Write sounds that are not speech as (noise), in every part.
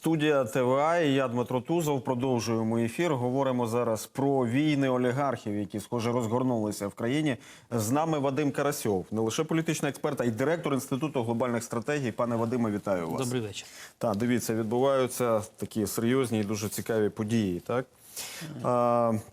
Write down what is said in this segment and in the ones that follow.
Студія ТВА і я Дмитро Тузов. Продовжуємо ефір. Говоримо зараз про війни олігархів, які схоже розгорнулися в країні. З нами Вадим Карасьов, не лише політичний експерт, а й директор інституту глобальних стратегій. Пане Вадиме, вітаю вас. Добрий вечір. Так, дивіться, відбуваються такі серйозні і дуже цікаві події. Так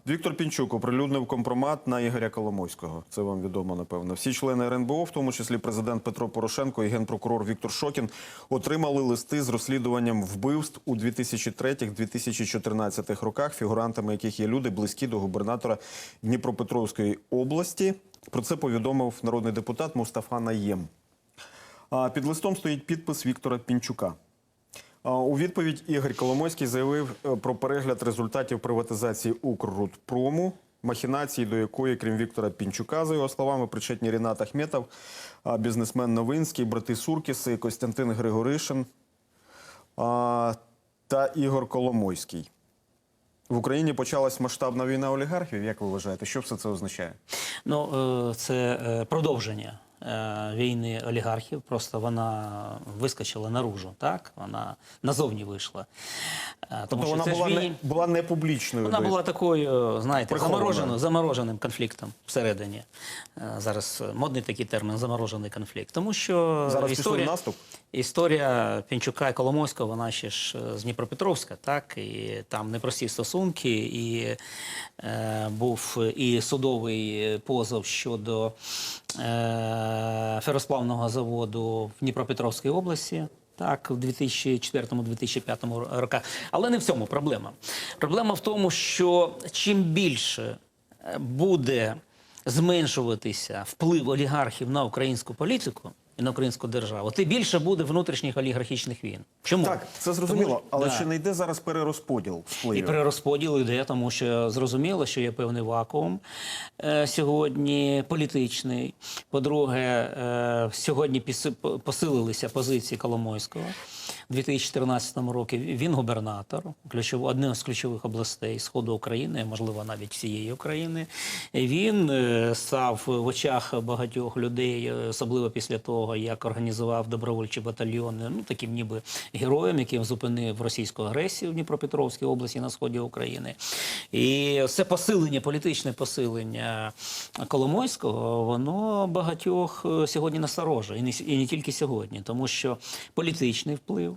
Віктор Пінчук оприлюднив компромат на Ігоря Коломойського. Це вам відомо, напевно. Всі члени РНБО, в тому числі президент Петро Порошенко і генпрокурор Віктор Шокін, отримали листи з розслідуванням вбивств у 2003-2014 роках, фігурантами яких є люди, близькі до губернатора Дніпропетровської області. Про це повідомив народний депутат Мустафа Наєм. Під листом стоїть підпис Віктора Пінчука. А, У відповідь Ігор Коломойський заявив е, про перегляд результатів приватизації Укррудпрому, махінації до якої, крім Віктора Пінчука, за його словами, причетні Рінат Ахметов, бізнесмен Новинський, брати Суркіси, Костянтин Григоришин та Ігор Коломойський. В Україні почалась масштабна війна олігархів. Як ви вважаєте, що все це означає? Ну, е, це е, продовження е, війни олігархів. Просто вона вискочила наружу, так? Вона назовні вийшла. Е, Тому Тобто вона це була, війні- не, була не публічною. Вона була такою, знаєте, замороженою, замороженим конфліктом всередині. Е, Зараз е, модний такий термін заморожений конфлікт. Тому що Зараз історія, наступ? історія Пінчука і Коломойського, вона ще ж е, з Дніпропетровська, так? І там непрості стосунки, і е, був і судовий позов щодо е, феросплавного заводу в Дніпропетровській області. Так, в 2004-2005 роках. Але не в цьому проблема. Проблема в тому, що чим більше е, буде зменшуватися вплив олігархів на українську політику і на українську державу, ти більше буде внутрішніх олігархічних війн. Чому? Так, це зрозуміло, Тому- але Да. чи не йде зараз перерозподіл І перерозподіл йде, тому що зрозуміло, що є певний вакуум е, сьогодні політичний. По-друге, е, сьогодні піси- посилилися позиції Коломойського. У 2014 році він губернатор, ключов, одне з ключових областей Сходу України, можливо, навіть всієї України. Він е, став в очах багатьох людей, е, особливо після того, як організував добровольчі батальйони, ну таким ніби героєм, яким зупинив російську агресію в Дніпропетровській області на сході України. І це посилення, політичне посилення Коломойського, воно багатьох е, сьогодні насторожує. І не тільки сьогодні, тому що політичний вплив,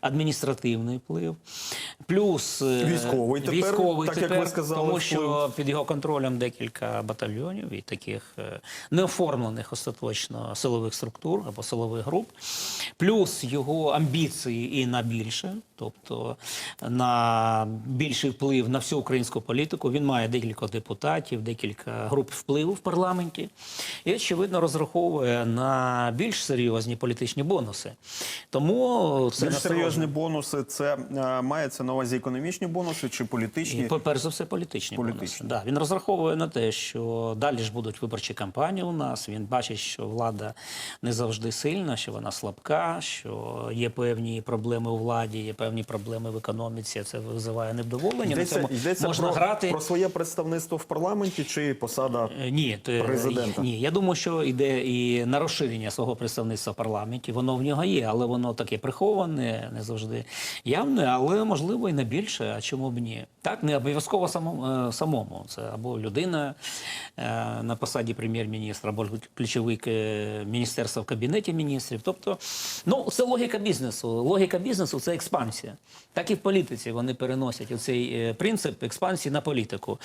адміністративний вплив, плюс е, Військовий тепер, військовий так як ви сказали, тому вплив. що під його контролем декілька батальйонів і таких е, неоформлених остаточно силових структур або силових груп, плюс його амбіції і на більше, тобто на більший вплив на всю українську політику. Він має декілька депутатів, декілька груп впливу в парламенті і, очевидно, розраховує на більш серйозні політичні бонуси. Тому це Більш насторожує. бонуси це е, мається на увазі економічні бонуси чи політичні? І, перш за все, політичні. Політичні. бонуси. Да, він розраховує на те, що далі ж будуть виборчі кампанії у нас. Він бачить, що влада не завжди сильна, що вона слабка, що є певні проблеми у владі, є певні проблеми в економіці. Це визиває невдоволення. на цьому йдеться можна про, грати. про своє представництво в парламенті чи посада? Е, Ні, то, Президента. ні, я думаю, що йде і на розширення свого представництва в парламенті. Воно в нього є, але воно таке приховане, не завжди явне, але можливо і не більше. А чому б ні? Так, не обов'язково самому, е, самому. Це або людина е, на посаді прем'єр-міністра, або ключовий міністерства в кабінеті міністрів. Тобто, ну це логіка бізнесу. Логіка бізнесу це експансія. Так і в політиці вони переносять оцей е, принцип експансії на політику.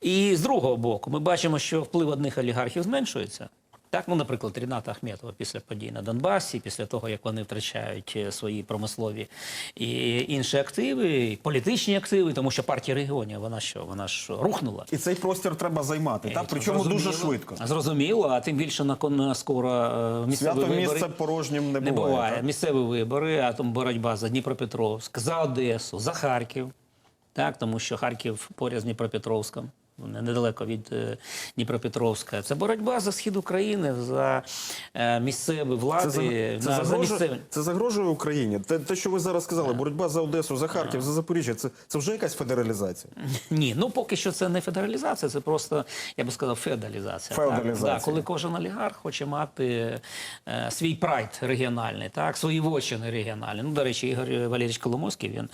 І з другого боку, ми бачимо, що вплив одних олігархів зменшується. Так, ну, наприклад, Ріната Ахметова після подій на Донбасі, після того, як вони втрачають е, свої промислові і інші активи, і політичні активи, тому що партія регіонів, вона що, вона ж рухнула. І цей простір треба займати, так? Причому дуже швидко. Зрозуміло, а тим більше на, на скоро е, місцеві Свято вибори. місце порожнім не, Не буває. буває. так? Місцеві вибори, а там боротьба за Дніпропетровськ, за Одесу, за Харків. Так, тому що Харків поряд з Дніпропетровськом. Не- недалеко від е, Дніпропетровська. Це боротьба за схід України, за е, місцеві влади, Це, за- це, на- за місцеві. це загрожує Україні. Те, те, що ви зараз сказали, боротьба за Одесу, за Харків, за Запоріжжя, це, це вже якась федералізація. Ні, ну поки що це не федералізація, це просто, я би сказав, феодалізація. Феодалізація. Так? Да, коли кожен олігарх хоче мати е, свій прайд регіональний, так, свої вочини регіональні. Ну, до речі, Ігор Валерійович Коломойський, він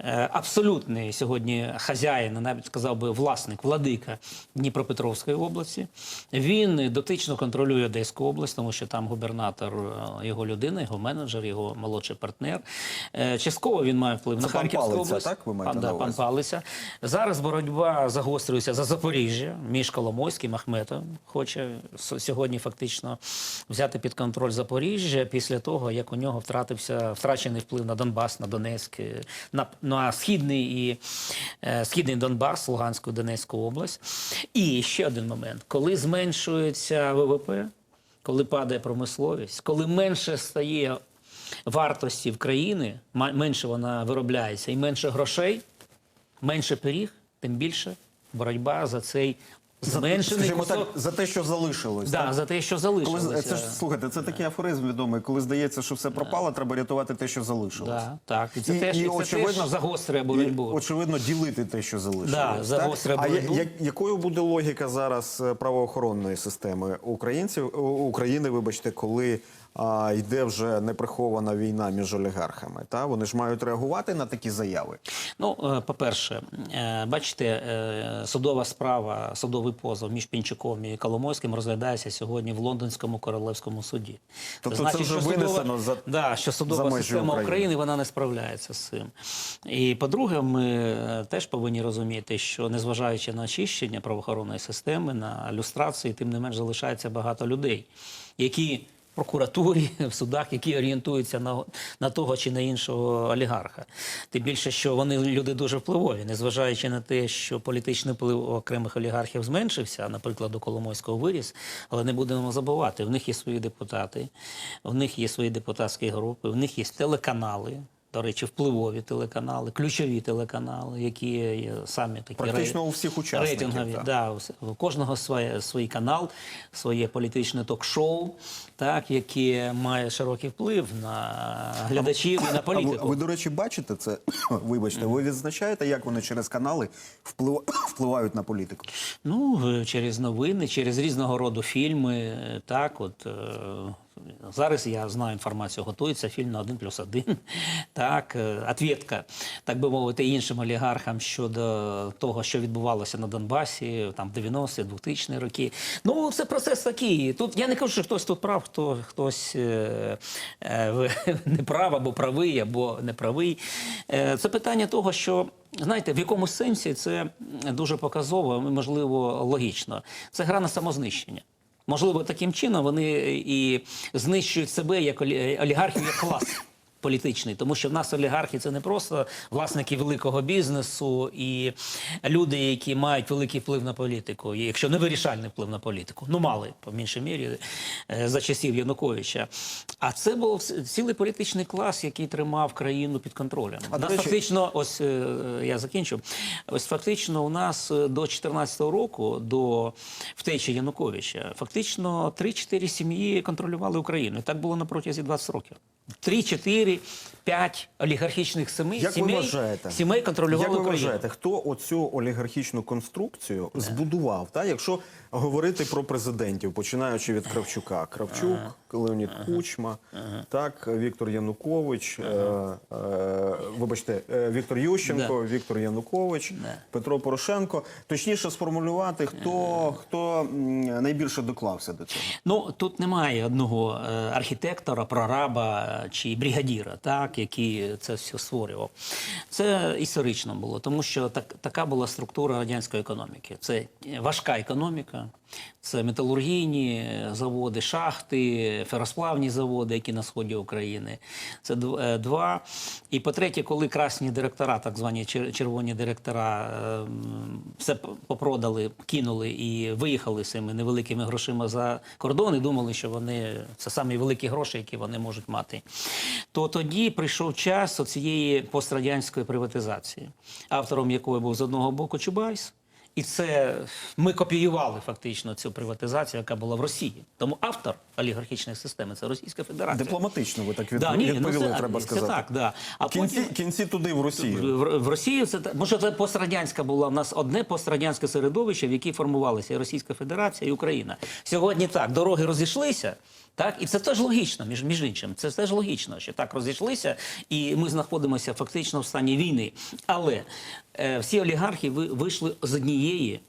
е, абсолютний сьогодні хазяїн, навіть сказав би власник, владика Дніпропетровської області. Він дотично контролює Одеську область, тому що там губернатор е, його людина, його менеджер, його молодший партнер. Е, Частково він має вплив на Це пан Харківську Палиця, область. так, ви маєте Пан, на да, пан Палиця. Зараз боротьба загострюється за Запоріжжя між Коломойським Ахметом. Хоче сьогодні фактично взяти під контроль Запоріжжя після того, як у нього втратився втрачений вплив на Донбас, на Донецьк, е, на, на східний і східний Донбас, Луганську, Донецьку область. І ще один момент: коли зменшується ВВП, коли падає промисловість, коли менше стає вартості в країни, менше вона виробляється і менше грошей, менше пиріг, тим більше боротьба за цей зменшений Скажімо так, за те, що залишилось. Да, так? за те, що Коли, це ж слухайте, це такий афоризм відомий. Коли здається, що все пропало, треба рятувати те, що залишилось. Да, так. І це І- теж, і і це очевидно- теж загострює І, боротьбу. очевидно, ділити те, що залишилось. Да, так? загострює а я- я- якою буде логіка зараз е, правоохоронної системи українців України, вибачте, коли а, йде вже неприхована війна між олігархами? Та вони ж мають реагувати на такі заяви. Ну, е, по-перше, е, бачите, судова справа, судовий позов між Пінчуком і Коломойським розглядається сьогодні в Лондонському королевському суді. Тобто це вже що винесено за- да, що судова за межі система України. України. вона не справляється з цим. І по-друге, ми е, теж повинні розуміти, що незважаючи на очищення правоохоронної системи, на люстрації, тим не менш залишається багато людей, які прокуратурі, (laughs) в судах, які орієнтуються на, на того чи на іншого олігарха. Тим більше, що вони люди дуже впливові, незважаючи на те, що політичний вплив окремих олігархів зменшився, наприклад, до Коломойського виріс, але не будемо забувати, в них є свої депутати, в них є свої депутатські групи, в них є телеканали. До речі, впливові телеканали, ключові телеканали, які є самі такі Практично рей- у всіх учасників, рейтингові. так. Да, у кожного своє, свій канал, своє політичне ток-шоу, так, яке має широкий вплив на глядачів і на А ви, політику. ви, до речі, бачите це? (clears throat) Вибачте, ви відзначаєте, як вони через канали вплив, (clears throat) впливають на політику? Ну, е, через новини, через різного роду фільми. е, Так, от е, зараз я знаю інформацію, готується фільм на 1 плюс 1. (laughs) Так, е, так би мовити, іншим олігархам щодо того, що відбувалося на Донбасі, там 90-ті, 2000 роки. Ну, це процес такий. Тут я не кажу, що хтось тут прав, хто хтось е, е, (laughs) не прав або правий, або неправий. Е, це питання того, що. Знаєте, в якомусь сенсі це дуже показово, і, можливо, логічно. Це гра на самознищення. Можливо, таким чином вони і знищують себе як олі- олігархів, як клас політичний. Тому що в нас олігархи це не просто власники великого бізнесу і люди, які мають великий вплив на політику, і якщо не вирішальний вплив на політику. Ну, мали, по меншій мірі, е, за часів Януковича. А це був цілий політичний клас, який тримав країну під контролем. А, нас речі- фактично, ось е, я закінчу. Ось фактично, у нас е, до 2014 року, до втечі Януковича, фактично 3-4 сім'ї контролювали Україну. І так було на протязі 20 років. 3, 4, 5 олігархічних сімей, Як сімей, ви вважаєте? сімей контролювали Як ви Україну. вважаєте, хто оцю олігархічну конструкцію збудував? Та? Якщо говорити про президентів, починаючи від Кравчука. Кравчук, Леонід Кучма, так, Віктор Янукович, е, е, вибачте, е, Віктор Ющенко, Віктор Янукович, Петро Порошенко. Точніше сформулювати, хто, хто найбільше доклався до цього. Ну тут немає одного е, архітектора, прораба е, чи бригадіра, так який це все створював. Це історично було, тому що так, така була структура радянської економіки. Це важка економіка, це металургійні заводи, шахти, феросплавні заводи, які на сході України. Це е, два. І по-третє, коли красні директора, так звані червоні директора, е, все попродали, кинули і виїхали з цими невеликими грошима за кордон і думали, що вони це самі великі гроші, які вони можуть мати. То тоді прийшов час цієї пострадянської приватизації, автором якої був з одного боку Чубайс. І це ми копіювали фактично цю приватизацію, яка була в Росії. Тому автор олігархічної системи це Російська Федерація. Дипломатично ви так від... Да, ні, ну, це- треба це сказати. так, да. А кінці, потім- кінці туди, в Росію. в, в Росії це може це пострадянська була в нас одне пострадянське середовище, в якій формувалися і Російська Федерація і Україна. Сьогодні так дороги розійшлися. Так, і це теж логічно, між, між іншим. Це теж логічно, що так розійшлися, і ми знаходимося фактично в стані війни. Але е, всі олігархи вийшли з однієї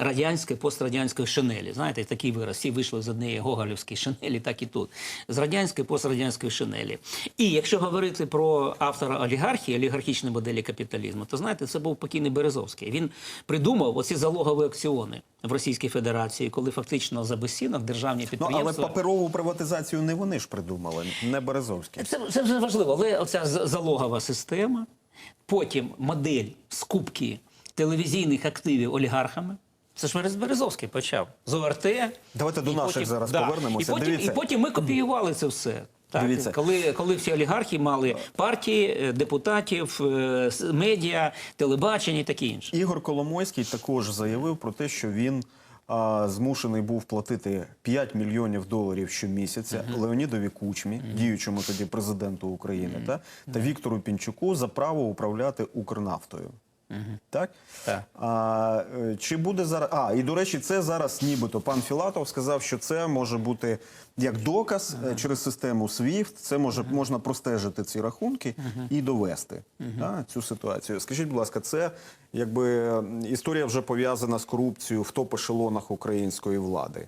радянської пострадянської шинелі. Знаєте, такий вираз. Всі вийшли з однієї гоголівської шинелі, так і тут. З радянської пострадянської шинелі. І якщо говорити про автора олігархії, олігархічної моделі капіталізму, то знаєте, це був покійний Березовський. Він придумав оці залогові акціони в Російській Федерації, коли фактично за безцінок державні Ну, але паперову приватизацію не вони ж придумали, не Березовський. Це, це вже важливо, але оця залогова система, потім модель скупки телевізійних активів олігархами. Це ж Берез- Березовський почав з ОРТ. Давайте до наших зараз повернемося. І потім, Дивіться. і потім ми копіювали це все. Так, Дивіться. Коли, коли всі олігархи мали партії, е, депутатів, е, медіа, телебачення і таке інше. Ігор Коломойський також заявив про те, що він а, змушений був платити 5 мільйонів доларів щомісяця Леонідові Кучмі, діючому тоді президенту України, та, та Віктору Пінчуку за право управляти Укрнафтою. Так? Так. А, е, чи буде зараз. А, і до речі, це зараз нібито пан Філатов сказав, що це може бути як доказ е, через систему SWIFT. Це може можна простежити ці рахунки і довести да, цю ситуацію. Скажіть, будь ласка, це якби історія вже пов'язана з корупцією в топ-ешелонах української влади.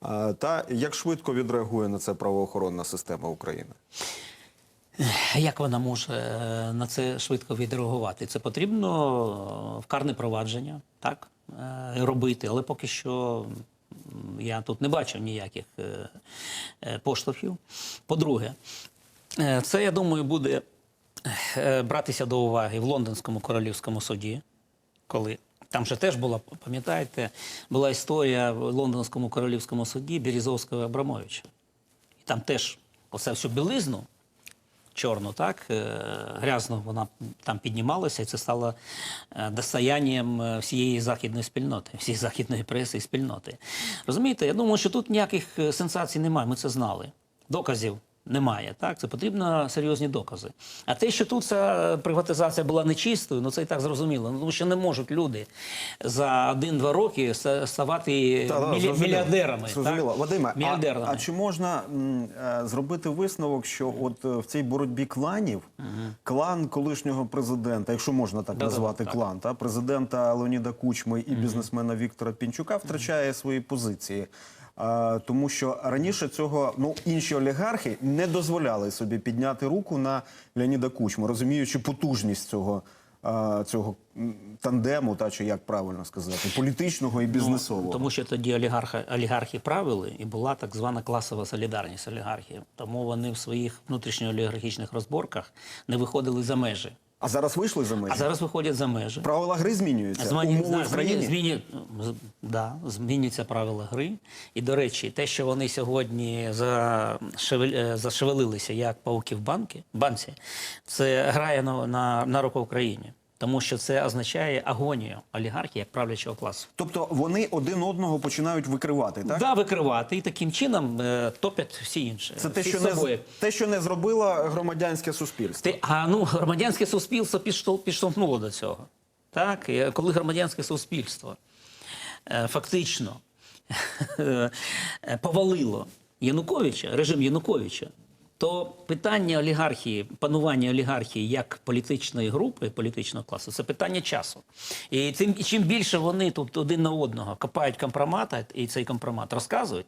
А, та як швидко відреагує на це правоохоронна система України? Як вона може е, на це швидко відреагувати? Це потрібно е, в карне провадження, так е, робити, але поки що я тут не бачив ніяких поштовхів. По-друге, це я думаю буде братися до уваги в лондонському королівському суді, коли там же теж була, пам'ятаєте, була історія в лондонському королівському суді Березовського і Абрамовича. І там теж оце всю білизну чорну, так, е, грязно вона там піднімалася, і це стало е, достоянням е, всієї західної спільноти, всієї західної преси і спільноти. Розумієте, я думаю, що тут ніяких сенсацій немає, ми це знали. Доказів немає. Так, це потрібно серйозні докази. А те, що тут ця приватизація була нечистою, ну це і так зрозуміло. Ну, тому що не можуть люди за один-два роки ставати Та, да, мілі- зрозуміло. мільярдерами. Зрозуміло. Так? Вадиме, мільярдерами. А, а чи можна м, е, зробити висновок, що от е, в цій боротьбі кланів, клан колишнього президента, якщо можна так Да-да, назвати так. клан, та президента Леоніда Кучми і бізнесмена Віктора Пінчука втрачає свої позиції. Тому що раніше цього ну інші олігархи не дозволяли собі підняти руку на Леоніда Кучму, розуміючи потужність цього, цього тандему, та чи як правильно сказати, політичного і бізнесового. Тому що тоді олігархи, олігархи правили, і була так звана класова солідарність олігархів. Тому вони в своїх внутрішньоолігархічних розборках не виходили за межі. А зараз вийшли за межі? А зараз виходять за межі. Правила гри змінюються. Зміні- Умови в країні. зміні- да, змінюються правила гри. І, до речі, те, що вони сьогодні зашевел- е, зашевелилися як пауки в банки, банці, це грає на, на, на руку Україні. Тому що це означає агонію олігархів як правлячого класу. Тобто вони один одного починають викривати, так? Да, викривати і таким чином е, топять всі інші. Це те, всі що не те, що не зробило громадянське суспільство. Ти, а ну громадянське суспільство підштовх- підштовхнуло до цього. Так, І коли громадянське суспільство е, фактично (laughs) е, повалило Януковича, режим Януковича, то питання олігархії, панування олігархії як політичної групи, політичного класу, це питання часу. І тим, чим більше вони тут один на одного копають компромата, і цей компромат розказують,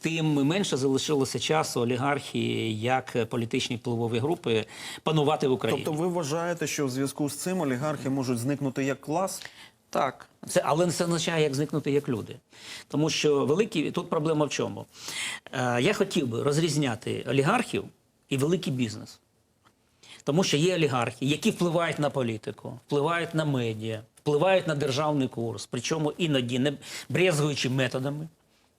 тим менше залишилося часу олігархії як політичні впливові групи панувати в Україні. Тобто ви вважаєте, що в зв'язку з цим олігархи можуть зникнути як клас? Так, це але це означає, як зникнути як люди. Тому що великі тут проблема в чому? Е, я хотів би розрізняти олігархів і великий бізнес. Тому що є олігархи, які впливають на політику, впливають на медіа, впливають на державний курс, причому іноді не брезгуючи методами.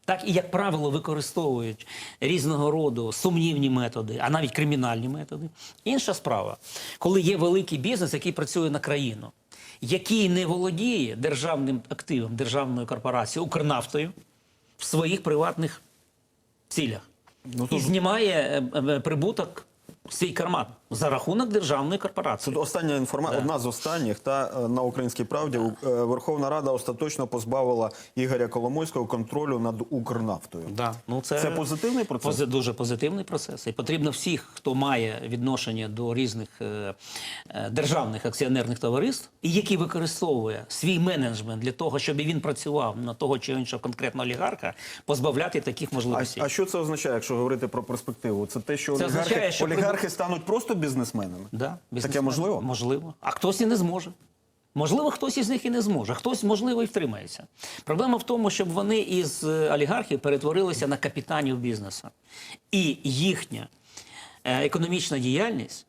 Так і, як правило, використовують різного роду сумнівні методи, а навіть кримінальні методи. Інша справа, коли є великий бізнес, який працює на країну. Який не володіє державним активом державної корпорації Укрнафтою в своїх приватних цілях. Ну, і знімає е, е, прибуток в свій карман за рахунок державної корпорації. Остання інформація, одна з останніх, та е, на українській правді У- е, Верховна Рада остаточно позбавила Ігоря Коломойського контролю над Укрнафтою. Да. Ну, це, Це позитивний процес? Пози- дуже позитивний процес. І потрібно всіх, хто має відношення до різних е, е, державних акціонерних товариств, і які використовує свій менеджмент для того, щоб він працював на того чи іншого конкретного олігарха, позбавляти таких А, а що це означає, якщо говорити про перспективу? Це те, що Це олігархи, означає, що олігархи стануть просто бізнесменами? Да, Таке можливо? Можливо. А хтось і не зможе. Можливо, хтось із них і не зможе, хтось, можливо, і втримається. Проблема в тому, щоб вони із е, олігархів перетворилися на капітанів бізнесу. І їхня е, економічна діяльність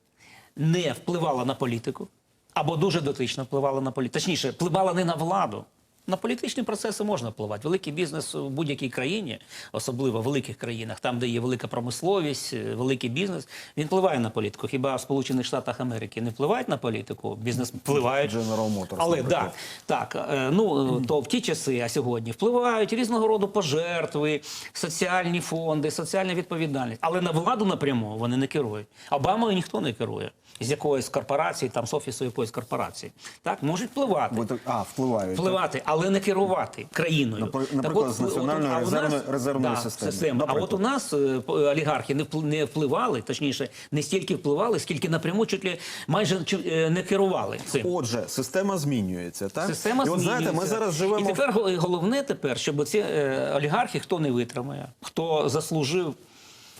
не впливала на політику, або дуже дотично впливала на політику. Точніше, впливала не на владу. На політичні процеси можна впливати. Великий бізнес у будь-якій країні, особливо в великих країнах, там, де є велика промисловість, е, великий бізнес, він впливає на політику. Хіба в Сполучених Штатах Америки не впливають на політику? Бізнес впливають. General Motors, Але наприклад. да, так, е, ну то в ті часи, а сьогодні впливають різного роду пожертви, соціальні фонди, соціальна відповідальність. Але на владу напряму вони не керують. Обамою ніхто не керує з якоїсь корпорації, там з офісу якоїсь корпорації. Так можуть впливати. А, впливають. так? Впливати, але не керувати країною. Напри- Так от, з національної от, нас- резервної да, системи. А от у нас е, олігархи не не впливали, точніше, не стільки впливали, скільки напряму чуть ли майже е, не керували цим. Отже, система змінюється, так? Система І от знаєте, ми зараз живемо. І тепер головне тепер, щоб ці е, олігархи, хто не витримає, хто заслужив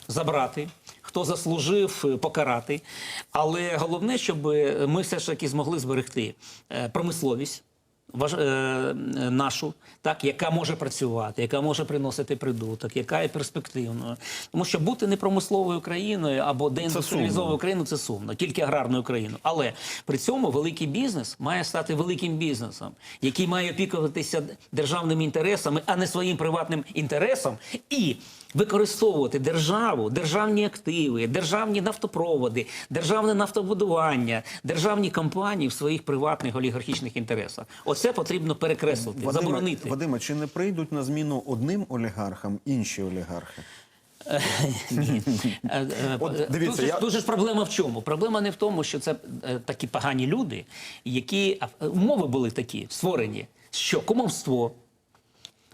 забрати, хто заслужив покарати. Але головне, щоб ми все ж таки змогли зберегти промисловість. Важ- е, нашу, так, яка може працювати, яка може приносити прибуток, яка є перспективною. Тому що бути непромисловою країною або деіндустріалізованою країною це сумно, тільки аграрною країною. Але при цьому великий бізнес має стати великим бізнесом, який має опікуватися державними інтересами, а не своїм приватним інтересом, і використовувати державу, державні активи, державні нафтопроводи, державне нафтобудування, державні компанії в своїх приватних олігархічних інтересах. Оце потрібно перекреслити, заборонити. Вадиме, чи не прийдуть на зміну одним олігархам інші олігархи? (laughs) Ні. (laughs) Е, е, От е, дивіться, дуже, я- дуже ж проблема в чому? Проблема не в тому, що це такі погані люди, які умови були такі створені, що кумовство,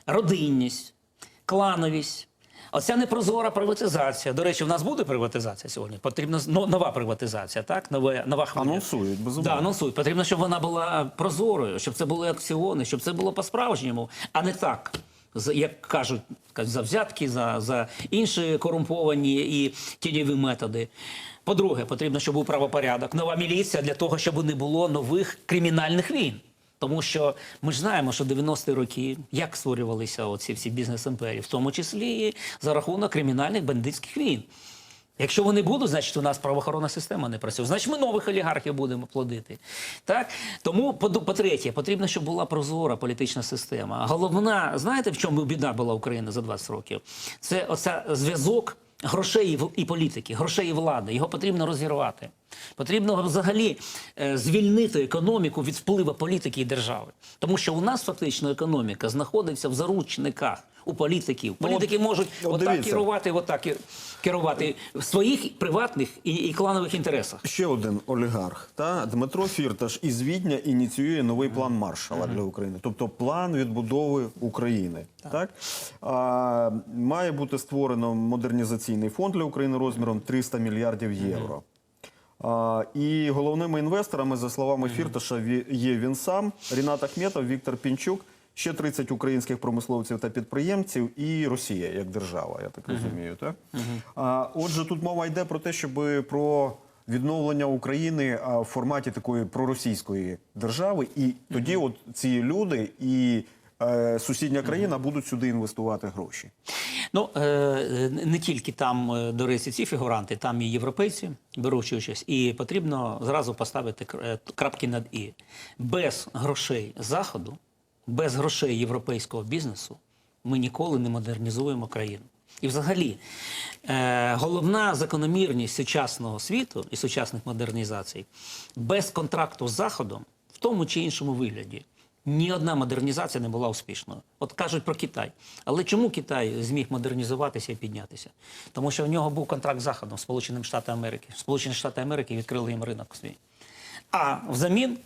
родинність, клановість. Оця непрозора приватизація. До речі, в нас буде приватизація сьогодні. Потрібна з- нова приватизація, так? Нова, нова хвиля. Анонсують, безумовно. Да, анонсують. Потрібно, щоб вона була прозорою, щоб це були акціони, щоб це було по-справжньому, а не так. Як кажуть, за взятки, за, за інші корумповані і тіньові методи. По-друге, потрібно, щоб був правопорядок, нова міліція для того, щоб не було нових кримінальних війн. Тому що ми ж знаємо, що 90-ті роки як створювалися оці всі бізнес-імперії, в тому числі і за рахунок кримінальних бандитських війн. Якщо вони будуть, значить у нас правоохоронна система не працює. Значить, ми нових олігархів будемо плодити. Так? Тому, по- по-третє, потрібно, щоб була прозора політична система. Головна, знаєте, в чому біда була України за 20 років? Це оця зв'язок грошей і політики, грошей і влади. Його потрібно розірвати. Потрібно взагалі е, звільнити економіку від впливу політики і держави. Тому що у нас фактично економіка знаходиться в заручниках у політиків. Політики можуть от отак дивіться. керувати, отак керувати в своїх приватних і, і кланових інтересах. Ще один олігарх, та Дмитро Фірташ із Відня ініціює новий план Маршала для України, тобто план відбудови України. Так, А, має бути створено модернізаційний фонд для України розміром 300 мільярдів євро. І головними інвесторами, за словами Фірташа, є він сам, Рінат Ахметов, Віктор Пінчук, ще 30 українських промисловців та підприємців і Росія як держава, я так розумію. Так? Отже, тут мова йде про те, щоб про відновлення України в форматі такої проросійської держави, і тоді от ці люди і сусідня країна будуть сюди інвестувати гроші. Ну е, не тільки там, е, до речі, ці фігуранти, там і європейці беруть участь, і потрібно зразу поставити е, крапки над і без грошей заходу, без грошей європейського бізнесу ми ніколи не модернізуємо країну. І взагалі, е, головна закономірність сучасного світу і сучасних модернізацій без контракту з Заходом, в тому чи іншому вигляді. Ні одна модернізація не була успішною. От кажуть про Китай. Але чому Китай зміг модернізуватися і піднятися? Тому що в нього був контракт з Заходом, Сполученим Штатами Америки. Сполучені Штати Америки відкрили їм ринок свій. А взамін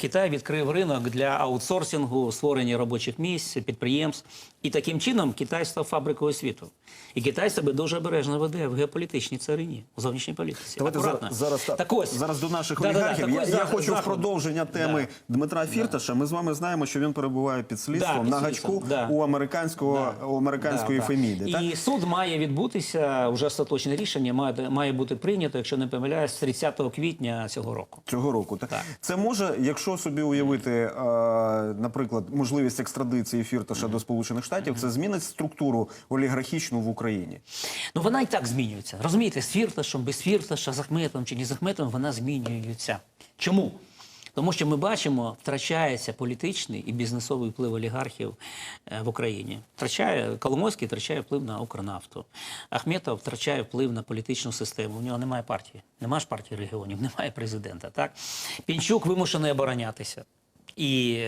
Китай відкрив ринок для аутсорсингу, створення робочих місць, підприємств. І таким чином Китай став фабрикою світу. І Китай себе дуже обережно веде в геополітичній царині, у зовнішній політиці. Давайте Акуратно. зараз, зараз, так, так ось, зараз до наших Да-да-да, олігархів. я, я хочу в продовження теми Дмитра Фірташа. Ми з вами знаємо, що він перебуває під слідством Да, під на гачку да. у американського у американської Да, да. Феміди. Так? І суд має відбутися, вже остаточне рішення має, має бути прийнято, якщо не помиляюсь, з 30 квітня цього року. Цього року так. Так. це може, якщо собі уявити, е, наприклад, можливість екстрадиції Фірташа до Сполучених Штатів, це змінить структуру олігархічну в Україні. Ну вона і так змінюється. Розумієте, з фірташем, без фірташа, з Ахметом чи не з Ахметом вона змінюється. Чому? Тому що ми бачимо, втрачається політичний і бізнесовий вплив олігархів е, в Україні. Втрачає Коломойський втрачає вплив на Укрнафту. Ахметов втрачає вплив на політичну систему. У нього немає партії. Немає ж партії регіонів, (laughs) немає президента. Так? Пінчук вимушений оборонятися. І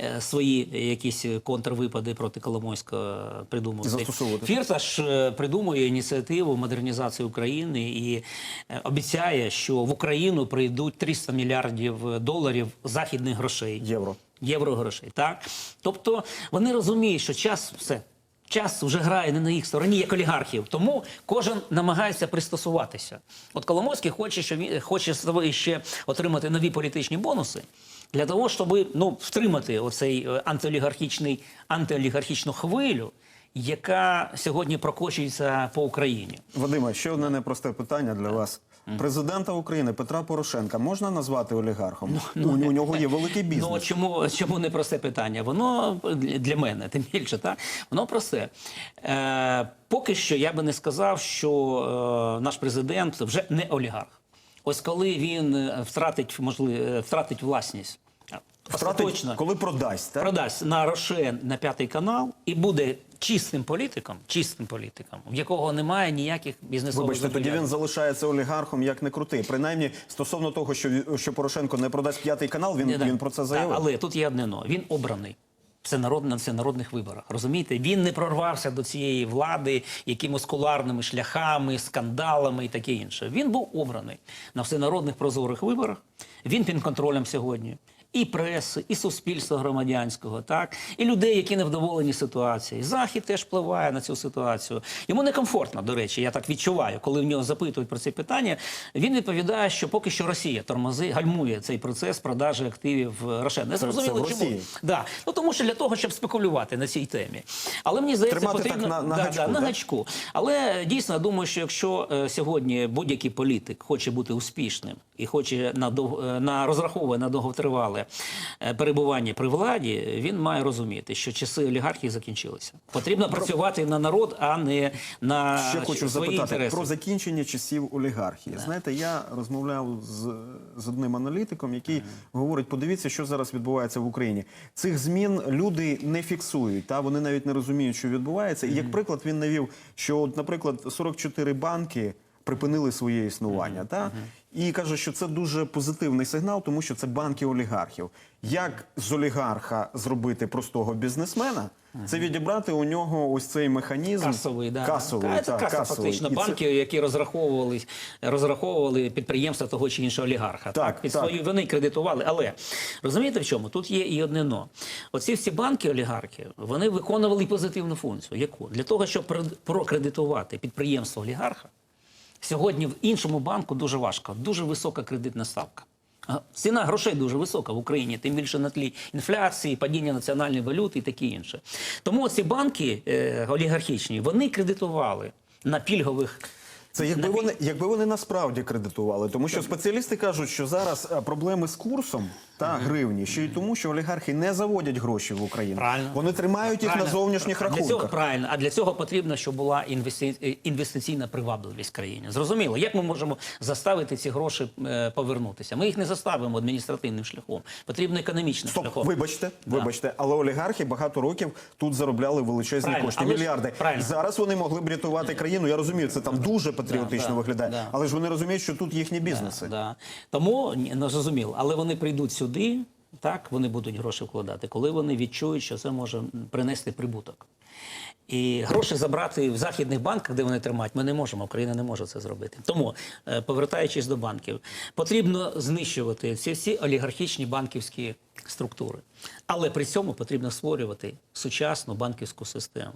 е, свої якісь контрвипади проти Коломойського застосовувати. Фірташ е, придумує ініціативу модернізації України і е, обіцяє, що в Україну прийдуть 300 мільярдів доларів західних грошей. Євро. Євро грошей. Так? Тобто вони розуміють, що час все. Час вже грає не на їх стороні, як олігархів. Тому кожен намагається пристосуватися. От Коломойський хоче, що він хоче ще отримати нові політичні бонуси для того, щоб ну, втримати оцей е, антиолігархічний, антиолігархічну хвилю, яка сьогодні прокочується по Україні. Вадиме, ще одне непросте питання для вас. Президента України Петра Порошенка можна назвати олігархом? у, у нього є великий бізнес. Ну чому, чому не просте питання? Воно для мене, тим більше, так? Воно просте. Е, поки що я би не сказав, що е, наш президент вже не олігарх. Ось коли він е, втратить, можливо, втратить власність. Втратить, остаточно, коли продасть, так? продасть на Рошен на п'ятий канал і буде чистим політиком, чистим політиком, в якого немає ніяких бізнесових Вибачте, тоді він залишається олігархом як не крутий. Принаймні, стосовно того, що, що Порошенко не продасть п'ятий канал, він, да. він про це заявив. Так, але тут є одне но. Він обраний. Це народ на всенародних виборах. Розумієте? Він не прорвався до цієї влади якимось куларними шляхами, скандалами і таке інше. Він був обраний на всенародних прозорих виборах. Він під контролем сьогодні. І преси, і суспільства громадянського, так і людей, які невдоволені ситуацією. Захід теж впливає на цю ситуацію. Йому некомфортно, до речі, я так відчуваю, коли в нього запитують про ці питання. Він відповідає, що поки що Росія тормози, гальмує цей процес продажі активів Рошен. Не Це- це зрозуміло чому. Да. Ну тому що для того, щоб спекулювати на цій темі. Але мені здається, Тримати так на- на да, гачку, да, на гачку. Але дійсно я думаю, що якщо е, сьогодні будь-який політик хоче бути успішним і хоче на дов... е, на розраховує на довготривале е, перебування при владі, він має розуміти, що часи олігархії закінчилися. Потрібно працювати на народ, а не на Ще хочу свої запитати інтереси. про закінчення часів олігархії. Знаєте, я розмовляв з, з одним аналітиком, який говорить: подивіться, що зараз відбувається в Україні. Цих змін люди не фіксують, та вони навіть не розуміють, що відбувається. І як приклад він навів, що, от, наприклад, 44 банки припинили своє існування. Та? І каже, що це дуже позитивний сигнал, тому що це банки олігархів. Як з олігарха зробити простого бізнесмена? Це відібрати у нього ось цей механізм Касовий, да. касовий, Та, це так, каса, касовий. фактично. І це- Банки, які розраховували, розраховували підприємства того чи іншого олігарха. Так, Під так. свою вони кредитували. Але розумієте в чому? Тут є і одне но. Оці всі банки олігархи, вони виконували позитивну функцію. Яку? Для того, щоб прокредитувати підприємство олігарха, сьогодні в іншому банку дуже важко, дуже висока кредитна ставка. Ціна грошей дуже висока в Україні, тим більше на тлі інфляції, падіння національної валюти і таке інше. Тому ці банки е, олігархічні вони кредитували на пільгових. Це якби вони, якби вони насправді кредитували, тому що спеціалісти кажуть, що зараз е, проблеми з курсом та гривні ще й тому, що олігархи не заводять гроші в Україну. Правильно. Вони тримають їх на Правильно. зовнішніх для рахунках. Цього, правильно, а для цього потрібно, щоб була інвести... е, інвестиційна привабливість в країні. Зрозуміло, як ми можемо заставити ці гроші е, повернутися? Ми їх не заставимо адміністративним шляхом. Потрібно економічним Стоп, шляхом. вибачте, Да. вибачте, але олігархи багато років тут заробляли величезні Правильно, кошти, але ж- мільярди. правильно. Зараз вони могли б рятувати країну. Я розумію, це там дуже патріотично Да, да, виглядає, да. але ж вони розуміють, що тут їхні бізнеси. Да. Тому ні, ну, зрозуміло, але вони прийдуть сюди. Сюди, так вони будуть гроші вкладати, коли вони відчують, що це може принести прибуток. І гроші забрати в західних банках, де вони тримають, ми не можемо. Україна не може це зробити. Тому, е, повертаючись до банків, потрібно знищувати ці всі олігархічні банківські структури. Але при цьому потрібно створювати сучасну банківську систему,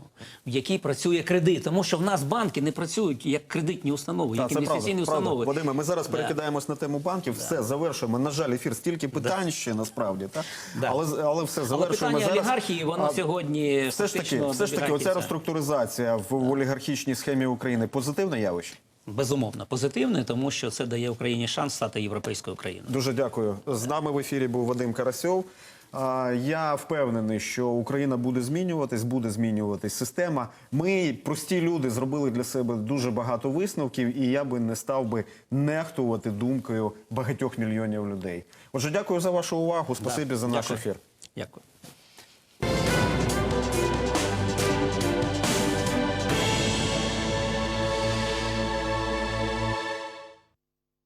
в якій працює кредит. Тому що в нас банки не працюють як кредитні установи, Та, як інвестиційні установи. Вадиме, ми зараз Да. перекидаємось на тему банків. Все, завершуємо. На жаль, ефір стільки питань ще насправді. Так? Да. Але, але все, Але завершуємо питання зараз. олігархії, воно А, сьогодні Все ж таки, все ж таки, оця реструктуризація в, в олігархічній схемі України позитивне явище? Безумовно, позитивне, тому що це дає Україні шанс стати європейською країною. Дуже дякую. З нами в ефірі був Вадим Карасьов. Я впевнений, що Україна буде змінюватись, буде змінюватись система. Ми, прості люди, зробили для себе дуже багато висновків, і я би не став би нехтувати думкою багатьох мільйонів людей. Отже, дякую за вашу увагу. Спасибі за наш Дякую. ефір. Дякую.